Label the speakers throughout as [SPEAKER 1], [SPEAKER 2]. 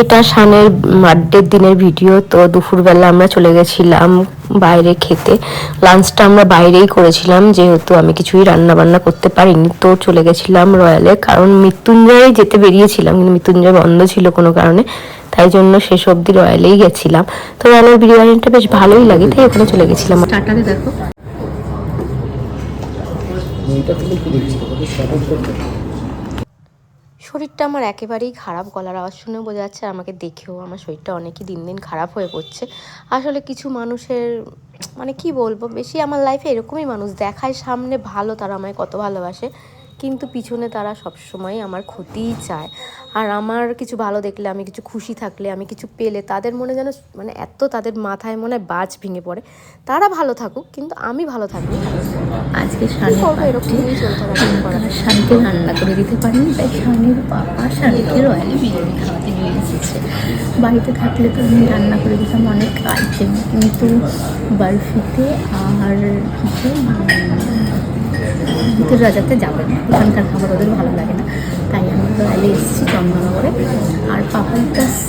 [SPEAKER 1] এটা শানের বার্থডের দিনের ভিডিও তো দুপুরবেলা আমরা চলে গেছিলাম বাইরে খেতে। লাঞ্চটা আমরা বাইরেই করেছিলাম যেহেতু আমি কিছুই রান্না বান্না করতে পারিনি তো চলে গেছিলাম রয়্যালে। কারণ মৃত্যুঞ্জয়ে যেতে বেরিয়েছিলাম কিন্তু মৃত্যুঞ্জয় বন্ধ ছিল কোনো কারণে তাই জন্য শেষ অবধি রয়্যালেই গেছিলাম। তো রয়্যালের বিরিয়ানিটা বেশ ভালোই লাগে তাই ওখানে চলে গেছিলাম।
[SPEAKER 2] দেখো।
[SPEAKER 1] শরীরটা আমার একেবারেই খারাপ গলার আওয়াজ শুনে বোঝা যাচ্ছে আমাকে দেখেও আমার শরীরটা অনেকই দিন দিন খারাপ হয়ে পড়ছে। আসলে কিছু মানুষের মানে কি বলব, বেশি আমার লাইফে এরকমই মানুষ। দেখায় সামনে ভালো, তারা আমায় কত ভালোবাসে, কিন্তু পিছনে তারা সবসময় আমার ক্ষতিই চায়। আর আমার কিছু ভালো দেখলে আমি কিছু খুশি থাকলে আমি কিছু পেলে তাদের মনে যেন মানে এত তাদের মাথায় মনে হয় বাজ ভেঙে পড়ে। তারা ভালো থাকুক কিন্তু আমি ভালো থাকব
[SPEAKER 2] আজকে? শানকে রান্না করে দিতে পারিনি তাই শানের বাবা শানকে রয়্যালি বিরিয়ানি খাওয়াতে নিয়ে এসেছে। বাড়িতে থাকলে তো আমি রান্না করে দিতাম অনেক আইটেম কিন্তু বার্ফিতে আর ভিতর রাজাতে যাবে না। ওখানকার খাবার ওদের ভালো লাগে না। রয়্যালে এসেছি চন্দননগরে। আর পাপার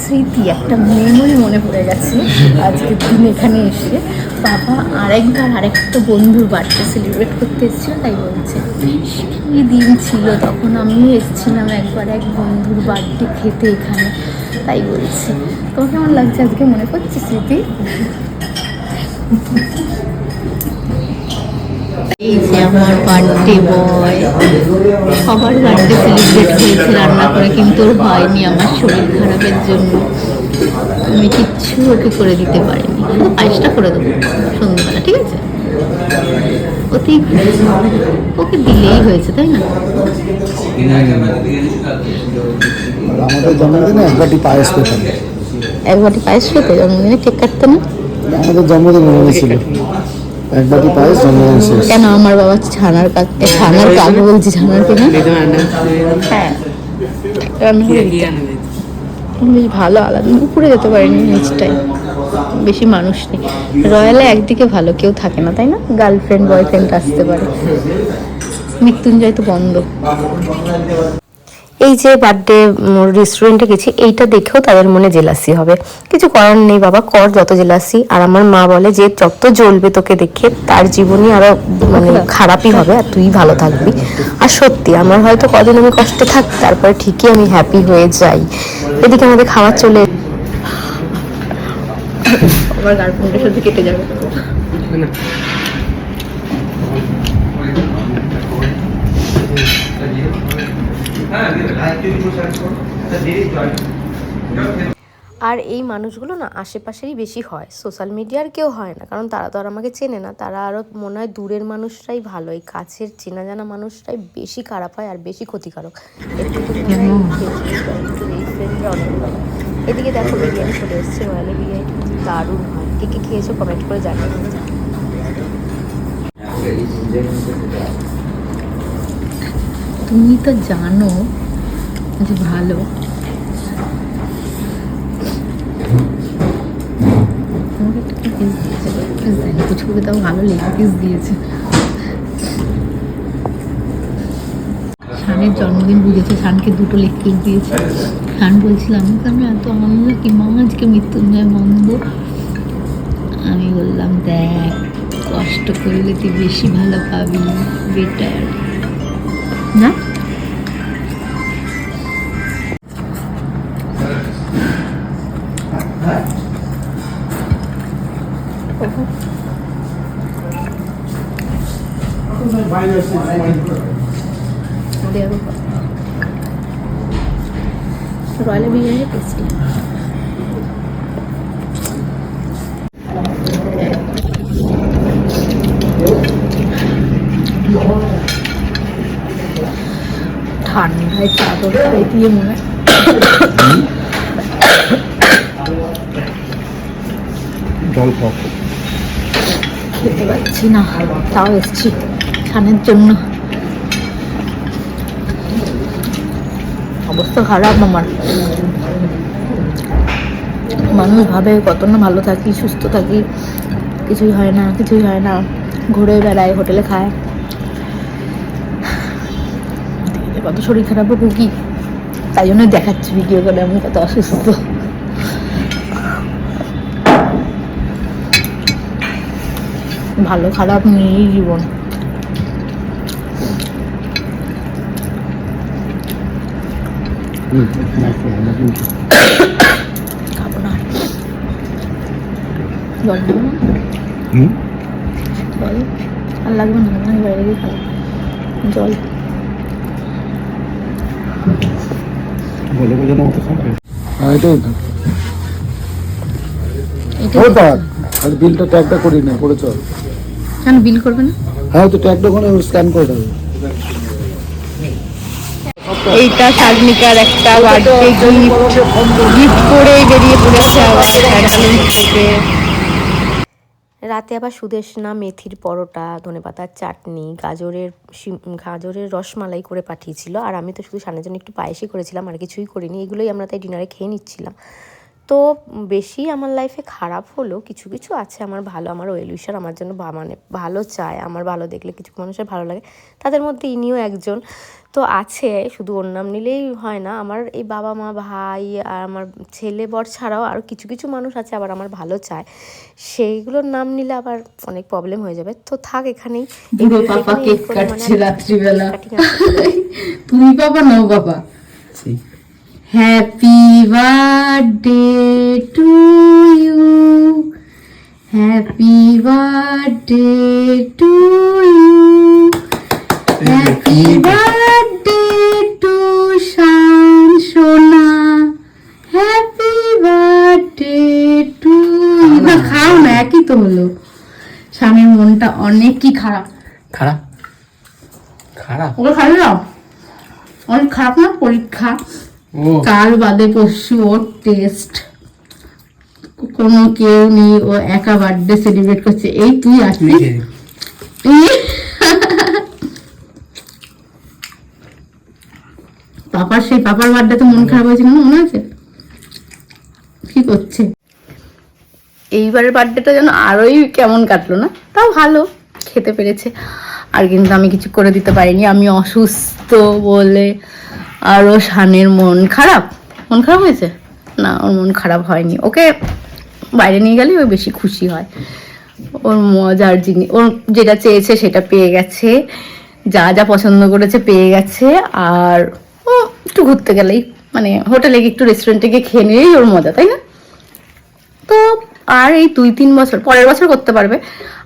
[SPEAKER 2] স্মৃতি, একটা মেমোরি মনে পড়ে গেছে। আজকের দিন এখানে এসে বাবা আরেকবার আরেকটা বন্ধুর বার্থডে সেলিব্রেট করতে এসেছিল, তাই বলছে কী দিন ছিল, তখন আমি এসেছিলাম একবার এক বন্ধুর বার্থডে খেতে এখানে। তাই বলছে। তোমার কেমন লাগছে আজকে মনে করছে স্মৃতি? আমার বার্থডে বয় সবার বার্থডে সেলিব্রেট করেছে রান্না করে কিন্তু ওর হয়নি আমার শরীর খারাপের জন্য। আমি কিচ্ছু ওকে করে দিতে পারিনি। পায়েসটা করে দেবো সন্ধ্যেবেলা ঠিক আছে? ওতেই ওকে দিলেই হয়েছে তাই না?
[SPEAKER 3] আমাদের জন্মদিনে এক বাটি পায়েস পেতাম
[SPEAKER 2] এক বাটি পায়েস খেতে? জন্মদিনে কেক কাটতে না?
[SPEAKER 3] আমাদের জন্মদিন হয়েছিল। এক বাটি পায়েস জন্মদিন শেষ
[SPEAKER 2] কেন আমার বাবা ছানার কাক ছানার কাক বলছি ছানার কেনা হ্যাঁ। বেশ ভালো আলাদা উপরে যেতে পারিনি নিচটাই বেশি মানুষ নেই। রয়্যালে একদিকে ভালো কেউ থাকে না তাই না? গার্লফ্রেন্ড বয়ফ্রেন্ড আসতে পারে। মৃত্যুঞ্জয় তো বন্ধ।
[SPEAKER 1] এই যে বার্থডে রেস্টুরেন্টে গেছি, এইটা দেখেও তাদের মনে জেলাসি হবে। কিছু করার নেই বাবা, কর যত জেলাসি আর আমার মা বলে যে, যত জ্বলবে তোকে দেখে, তার জীবনই আরও মানে খারাপই হবে আর তুই ভালো থাকবি। আর সত্যি, আমার হয়তো কদিন আমি কষ্টে থাক, তারপরে ঠিকই আমি হ্যাপি হয়ে যাই। এদিকে আমাদের খাবার চলে
[SPEAKER 2] আমার গার্লফ্রেন্ডের সাথে কেটে যাবে।
[SPEAKER 1] আর এই মানুষগুলো না আশেপাশেরই বেশি হয়। সোশ্যাল মিডিয়ার কেউ হয় না, কারণ তারা তো আর আমাকে চেনে না। তারা আরও মনে হয় দূরের মানুষরাই ভালো, এই কাছের চেনা জানা মানুষরাই বেশি খারাপ হয় আর বেশি ক্ষতিকারক। এদিকে দেখো, বিরিয়ানি চলে এসছে, রয়্যালি বিরিয়ানি। দারুণ হয়। কে কে খেয়েছো কমেন্ট করে জানিয়ে
[SPEAKER 2] তুমি তো জানো যে ভালো। দিয়েছে শানের জন্মদিন বুঝেছে, শানকে দুটো দিয়েছে। শান বলছিলাম কেন এত আনন্দ? কি আজকে মৃত্যুঞ্জয় বন্ধ আমি বললাম, দেখ, কষ্ট করলে তুই বেশি ভালো পাবি বেটার না? রয়্যাল বিরিয়ানি টেস্টি ঠান্ডায় চাদর খাই দিয়ে মনে হয়
[SPEAKER 3] জল
[SPEAKER 2] খেতে পারছি না তাও এসছি সানের জন্য। অবস্থা খারাপ আমার। মানুষ ভাবে কত না ভালো থাকি, সুস্থ থাকি, কিছুই হয় না, কিছুই হয় না। ঘুরে বেড়ায় হোটেলে খায় কত শরীর খারাপ হোক কি তাই জন্য দেখাচ্ছি ভিডিও করে আমি কত অসুস্থ। ভালো খারাপ নিয়েই জীবন। আর লাগবে না বাইরে গিয়ে খাব জল
[SPEAKER 3] বলে বলে না? মতো খাবে এটাই তো ও থাক তাহলে বিলটা ট্যাগটা করি না করে চল
[SPEAKER 2] কেন বিল করবে না?
[SPEAKER 3] হ্যাঁ তো ট্যাগটা করে স্ক্যান করে দেবে।
[SPEAKER 2] এইটা সাজমিকার একটা বার্থডে গিফট গিফট করে বেরিয়ে পড়েছে থেকে।
[SPEAKER 1] রাতে আবার সুদেশনা, মেথির পরোটা, ধনেপাতার চাটনি, গাজরের গাজরের রসমালাই করে পাঠিয়েছিল। আর আমি তো শুধু সানের জন্য একটু পায়েসই করেছিলাম, আর কিছুই করিনি। এগুলোই আমরা তাই ডিনারে খেয়ে নিচ্ছিলাম। তো বেশি আমার লাইফে খারাপ হলো কিছু কিছু আছে আমার ভালো আমার ওয়েলউইশার আমার জন্য মানে ভালো চায় আমার ভালো দেখলে কিছু মানুষের ভালো লাগে তাদের মধ্যে ইনিও একজন। তো আছে শুধু ওর নাম নিলেই হয় না আমার এই বাবা মা ভাই আর আমার ছেলে বর ছাড়াও আরও কিছু কিছু মানুষ আছে আবার আমার ভালো চায়। সেইগুলোর নাম নিলে আবার অনেক প্রবলেম হয়ে যাবে। তো থাক এখানেই।
[SPEAKER 2] পাপা কেক
[SPEAKER 1] মানে
[SPEAKER 2] কাটছে রাত্রিবেলা। তুমি বাবা নাও বাবা। Happy birthday to you happy birthday to you happy birthday to Shan সোনা হ্যাপি বার্থডে টু না খাও না একই তো হলো। স্বামীর মনটা অনেকই খারাপ।
[SPEAKER 4] খারাপ? খারাপ?
[SPEAKER 2] ওগুলো খাবে না অনেক খারাপ না? পরীক্ষা। কাল বাদে পরশু ওর টেস্ট কোনো কেউ নেই ও একা বার্থডে সেলিব্রেট করছে। এই তুই আসবি পাপার সেই পাপার বার্থডে তো মন খারাপ হয়েছিল না মনে আছে? কি করছে? এইবারের বার্থডেটা যেন আরোই কেমন কাটলো না? তাও ভালো খেতে পেরেছে। আর কিন্তু আমি কিছু করে দিতে পারিনি আমি অসুস্থ বলে। আরও শানের মন খারাপ। মন খারাপ হয়েছে? না, ওর মন খারাপ হয়নি। ওকে বাইরে নিয়ে গেলে ও বেশি খুশি হয়। ওর মজার জিনিস, ওর যেটা চেয়েছে সেটা পেয়ে গেছে। যা যা পছন্দ করেছে পেয়ে গেছে। আর ও একটু ঘুরতে গেলেই মানে হোটেলে গিয়ে একটু রেস্টুরেন্টে গিয়ে খেয়ে নিলেই ওর মজা, তাই না? তো আর এই দুই তিন বছর, পরের বছর করতে পারবে।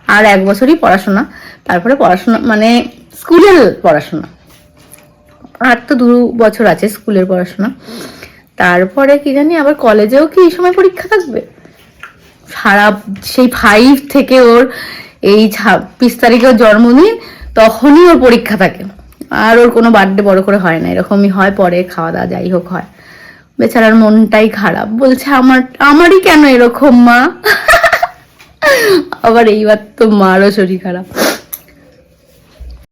[SPEAKER 2] আর এক বছরই পড়াশোনা। তারপরে পড়াশোনা মানে স্কুলের পড়াশোনা। আর তো দু বছর আছে স্কুলের পড়াশোনা। তারপরে কি জানি আবার কলেজেও কি এই সময় পরীক্ষা থাকবে? সারা সেই ফাইভ থেকে ওর এই ছাব্বিশ তারিখে জন্মদিন তখনই ওর পরীক্ষা থাকে। আর ওর কোনো বার্থডে বড় করে হয় না, এরকমই হয় পরে খাওয়া দাওয়া যাই হোক হয়। বেচারার মনটাই খারাপ, বলছে আমার, আমারই কেন এরকম মা? আবার এইবার তো মারও শরীর খারাপ।